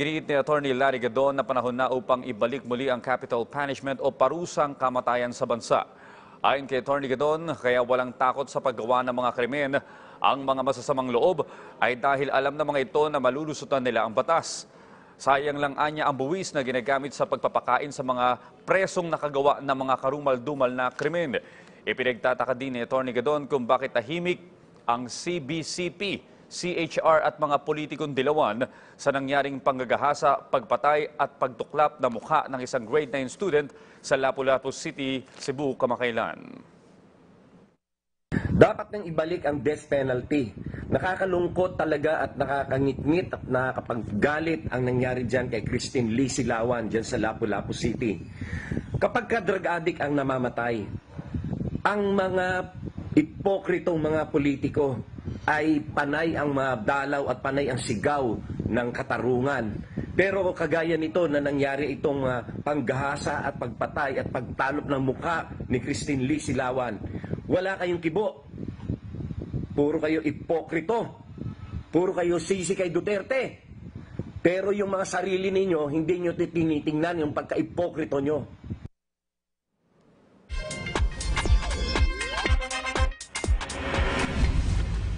Giniit ni Attorney Larry Gadon na panahon na upang ibalik muli ang capital punishment o parusang kamatayan sa bansa. Ayon kay Attorney Gadon, kaya walang takot sa paggawa ng mga krimen ang mga masasamang loob ay dahil alam ng mga ito na malulusutan nila ang batas. Sayang lang anya ang buwis na ginagamit sa pagpapakain sa mga presong nakagawa ng mga karumal-dumal na krimen. Ipinagtataka din ni Attorney Gadon kung bakit tahimik ang CBCP, CHR at mga politikong dilawan sa nangyaring panggagahasa, pagpatay at pagtuklap na mukha ng isang grade 9 student sa Lapu-Lapu City, Cebu, kamakailan. Dapat nang ibalik ang death penalty. Nakakalungkot talaga at nakakangit-ngit at nakakapaggalit ang nangyari dyan kay Christine Lee Silawan dyan sa Lapu-Lapu City. Kapag ka drug addict ang namamatay, ang mga ipokritong mga politiko ay panay ang mga dalaw at panay ang sigaw ng katarungan. Pero kagaya nito na nangyari itong ah, panggahasa at pagpatay at pagtalop ng mukha ni Christine Lee Silawan, wala kayong kibo. Puro kayo ipokrito. Puro kayo sisi kay Duterte. Pero yung mga sarili ninyo, hindi nyo tinitingnan yung pagka-ipokrito nyo.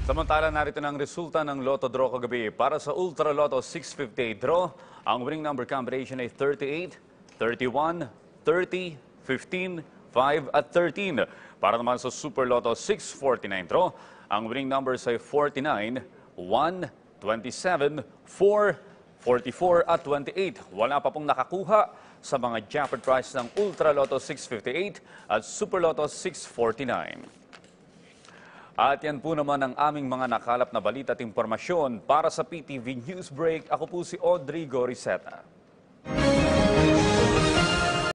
Samantala, narito na ang resulta ng Lotto Draw kagabi. Para sa Ultra Lotto 658 Draw, ang winning number combination ay 38, 31, 30, 15, 5 at 13. Para naman sa Super Lotto 649 Draw, ang winning numbers ay 49, 1, 27, 4, 44 at 28. Wala pa pong nakakuha sa mga jackpot prize ng Ultra Lotto 658 at Super Lotto 649. At yan po naman ang aming mga nakalap na balita at impormasyon para sa PTV News Break. Ako po si Audrey Goriseta.